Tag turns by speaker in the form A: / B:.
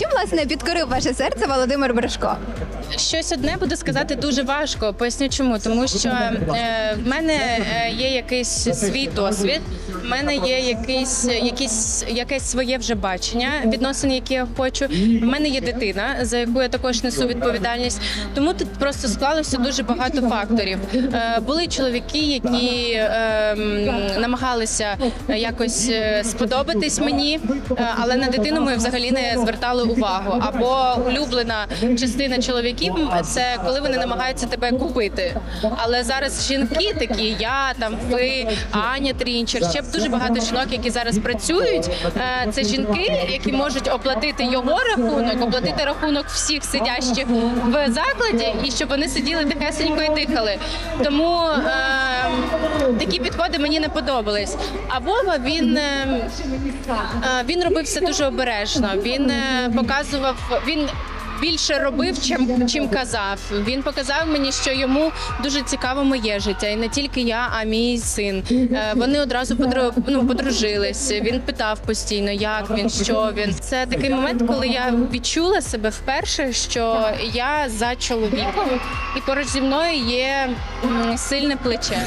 A: Чим власне підкорив ваше серце Володимир Брешко?
B: Щось одне буду сказати дуже важко. Поясню чому. Тому що е, в мене е, є якийсь свій досвід, в мене є якийсь, якийсь, якесь своє вже бачення відносин, які я хочу. В мене є дитина, за яку я також несу відповідальність. Тому тут просто склалося дуже багато факторів. Е, були чоловіки, які е, намагалися якось е, сподобатись мені, е, але на дитину ми взагалі не звертали увагу. Або улюблена частина чоловіків це коли вони намагаються тебе купити. Але зараз жінки такі, я там ви, Аня Трінчер, ще дуже багато жінок, які зараз працюють. Е, Це жінки, які можуть оплатити його рахунок, оплатити рахунок всіх сидящих в закладі, і щоб вони сиділи тихесенько і дихали. Тому е, такі підходи мені не подобались. А Вова він. е, Е, Він робив все дуже обережно. Він е, показував він. Більше робив, чим чим казав. Він показав мені, що йому дуже цікаво моє життя, і не тільки я, а мій син. Е, Вони одразу ну, подружились. Він питав постійно, як він, що він. Це такий момент, коли я відчула себе вперше, що я за чоловіком, і поруч зі мною є сильне плече.